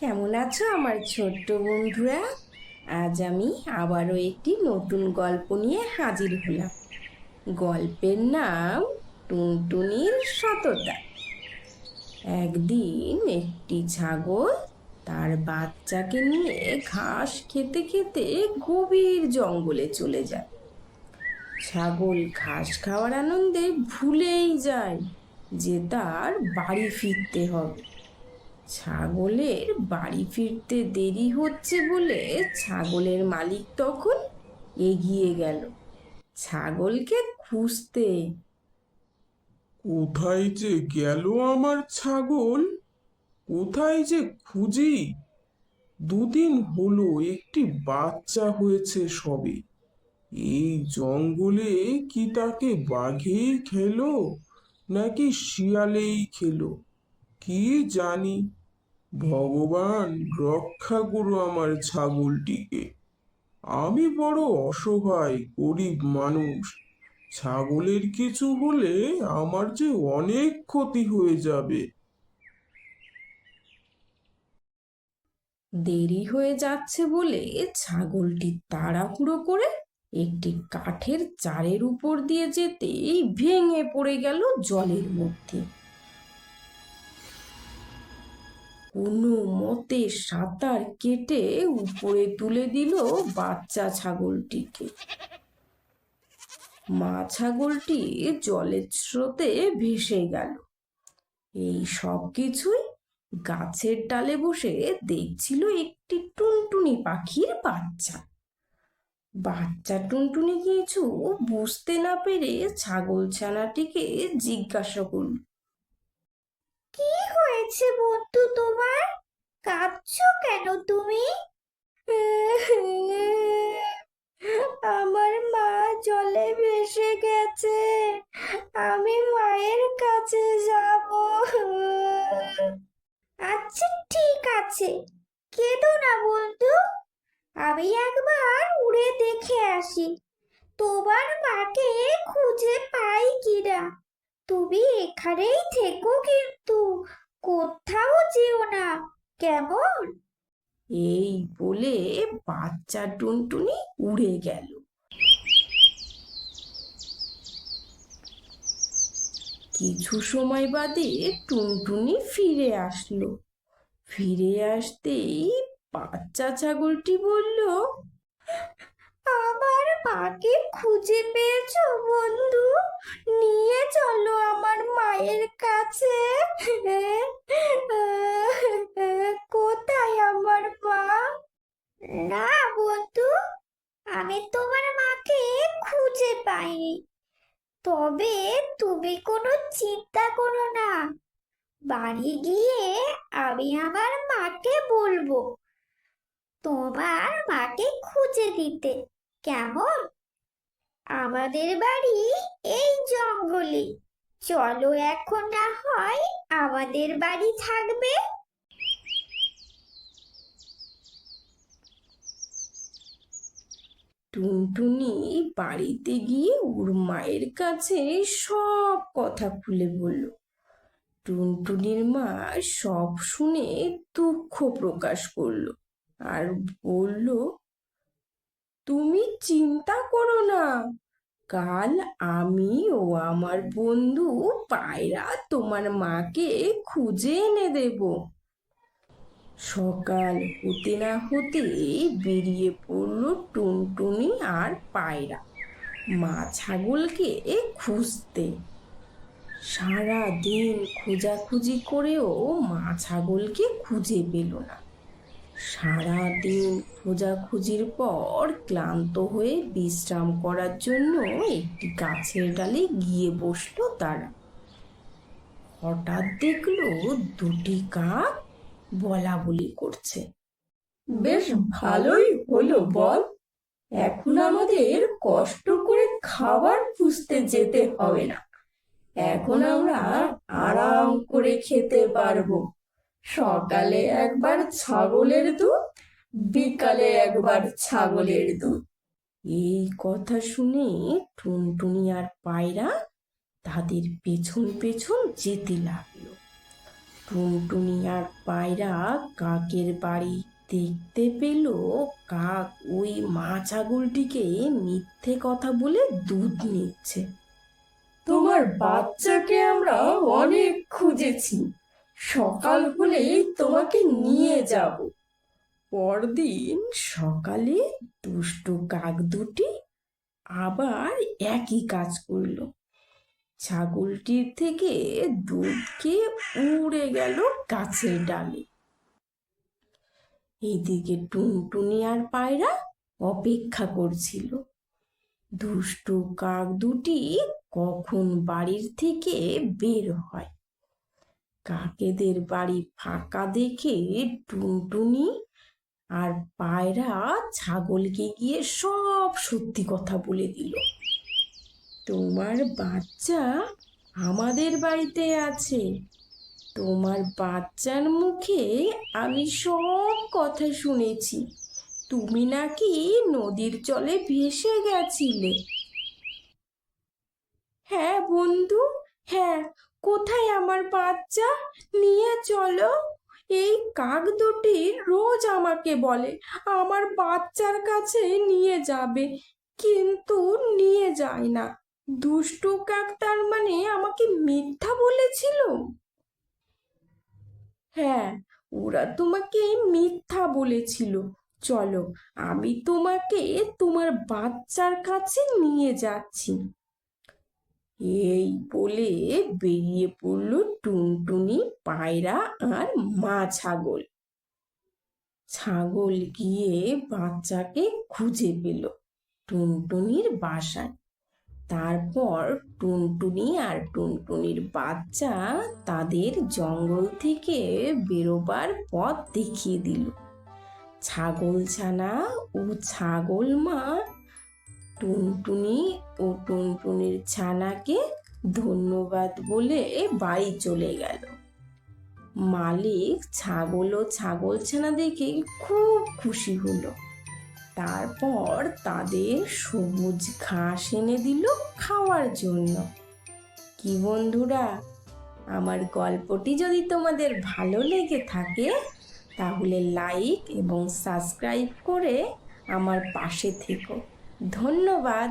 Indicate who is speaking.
Speaker 1: কেমন আছো আমার ছোট্ট বন্ধুরা? আজ আমি আবারও একটি নতুন গল্প নিয়ে হাজির হলাম। গল্পের নাম টুনটুনির সততা। একদিন একটি ছাগল তার বাচ্চাকে নিয়ে ঘাস খেতে খেতে গভীর জঙ্গলে চলে যায়। ছাগল ঘাস খাওয়ার আনন্দে ভুলেই যায় যে তার বাড়ি ফিরতে হবে। ছাগলের বাড়ি ফিরতে দেরি হচ্ছে বলে ছাগলের মালিক তখন এগিয়ে গেল। ছাগলকে খুঁজতে।
Speaker 2: কোথায় যে গেল আমার ছাগল? কোথায় যে খুঁজি? দুদিন হলো একটি বাচ্চা হয়েছে সবে। এই জঙ্গলে কি তাকে বাঘেই খেলো নাকি শিয়ালেই খেলো? কি জানি। ভগবান, রক্ষা করো আমার ছাগলটিকে। আমি বড় অসহায়, গরিব মানুষ। ছাগলের কিছু হলে আমার যে অনেক ক্ষতি হয়ে যাবে।
Speaker 1: দেরি হয়ে যাচ্ছে বলে ছাগলটি তাড়াহুড়ো করে একটি কাঠের চারের উপর দিয়ে যেতেই ভেঙে পড়ে গেল জলের মধ্যে। কোনো মতে সাঁতার কেটে উপরে তুলে দিল বাচ্চা ছাগলটিকে। মা ছাগলটি জলের স্রোতে ভেসে গেল। এই সব কিছুই গাছের ডালে বসে দেখছিল একটি টুনটুনি পাখির বাচ্চা। বাচ্চা টুনটুনি কিছু বুঝতে না পেরে ছাগল ছানাটিকে জিজ্ঞাসা করল
Speaker 3: কি হয়েছে বন্ধু তোমার? কাঁদছো কেন তুমি? আমার মা জলে ভেসে গেছে। আমি মায়ের কাছে যাব। আচ্ছা ঠিক আছে। কেঁদো না বন্ধু। আমি একবার উড়ে দেখে আসি। তোমার মাকে খুঁজে তুমি এখানেই থেকো কিন্তু, কোথাও যেও না, কেমন?
Speaker 1: এই বলে বাচ্চা টুনটুনি উড়ে গেল। কিছু সময় বাদে টুনটুনি ফিরে আসলো। ফিরে আসতেই বাচ্চা ছাগলটি বলল,
Speaker 3: আমার মাকে খুঁজে পেয়েছ বন্ধু? চলো আমার মায়ের কাছে। কোথায় আমার মা? না বন্ধু, আমি তোমার মাকে খুঁজে পাইনি। তবে তুমি কোনো চিন্তা করো না। বাড়ি গিয়ে আমি আমার মাকে বলব। তোমার মাকে খুঁজে দিতে। কেমন? আমাদের বাড়ি এই জঙ্গলে। চলো এখন না হয় আমাদের বাড়ি থাকবে।
Speaker 1: টুনটুনি বাড়িতে গিয়ে ওর মায়ের কাছে সব কথা খুলে বলল। টুনটুনির মা সব শুনে দুঃখ প্রকাশ করল আর বলল তুমি চিন্তা করো না। কাল আমি ও আমার বন্ধু পায়রা তোমার মাকে খুঁজে এনে দেব। সকাল হতে না হতেই বেরিয়ে পড়ল টুনটুনি আর পায়রা মা ছাগলকে খুঁজতে। সারা দিন খোঁজাখুঁজি করেও মা ছাগলকে খুঁজে পেল না। সারা দিন খোঁজাখুঁজির পর ক্লান্ত হয়ে বিশ্রাম করার জন্য একটি গাছের ডালে গিয়ে বসল তারা। হঠাৎ দেখল দুটি কাক বলা বলি করছে। বেশ ভালোই হলো বল, এখন আমাদের কষ্ট করে খাবার খুঁজতে যেতে হবে না। এখন আমরা আরাম করে খেতে পারব। সকালে একবার ছাগলের দুধ, বিকালে একবার ছাগলের দুধ। এই কথা শুনে টুনটুনি আর পায়রা তাদের পেছন পেছন যেতে লাগল। টুনটুনি আর পায়রা কাকের বাড়ি দেখতে পেল কাক ওই মা ছাগলটিকে মিথ্যে কথা বলে দুধ নিচ্ছে। তোমার বাচ্চাকে আমরা অনেক খুঁজেছি। সকাল হলেই তোমাকে নিয়ে যাব। পরদিন সকালে দুষ্ট কাক দুটি আবার একই কাজ করল। ছাগলটির থেকে দুধকে উড়ে গেল গাছের ডালে। এইদিকে টুনটুনি আর পায়রা অপেক্ষা করছিল। দুষ্ট কাক দুটি কখন বাড়ির থেকে বের হয়? কাকেদের বাড়ি ফাঁকা দেখে টুনটুনি আর পায়রা ছাগলকে গিয়ে সব সত্যি কথা বলে দিল। তোমার বাচ্চা আমাদের বাড়িতে আছে। তোমার বাচ্চার মুখে আমি সব কথা শুনেছি। তুমি নাকি নদীর জলে ভেসে গেছিলে। হ্যাঁ বন্ধু হ্যাঁ কোথায় আমার বাচ্চা? নিয়ে চলো। এই কাক দুটি রোজ আমাকে বলে, আমার বাচ্চার কাছে নিয়ে যাবে, কিন্তু নিয়ে যায় না। দুষ্টু কাক তার মানে আমাকে মিথ্যা বলেছিল? হ্যাঁ ওরা তোমাকে মিথ্যা বলেছিল। চলো, আমি তোমাকে তোমার বাচ্চার কাছে নিয়ে যাচ্ছি। এই বলে বেরিয়ে পড়ল টুনটুনি, পায়রা আর মা ছাগল। ছাগল গিয়ে বাচ্চাকে খুঁজে পেল টুনটুনির বাসায়। তারপর টুনটুনি আর টুনটুনির বাচ্চা তাদের জঙ্গল থেকে বেরোবার পথ দেখিয়ে দিল। ছাগল ছানা ও ছাগল মা টুনটুনি ও টুনটুনির ছানাকে ধন্যবাদ বলে বাড়ি চলে গেল। মালিক ছাগল ও ছাগল ছানা দেখে খুব খুশি হলো। তারপর তাদের সবুজ ঘাস এনে দিল খাওয়ার জন্য। কি বন্ধুরা, আমার গল্পটি যদি তোমাদের ভালো লেগে থাকে, তাহলে লাইক এবং সাবস্ক্রাইব করে আমার পাশে থেকো। ধন্যবাদ।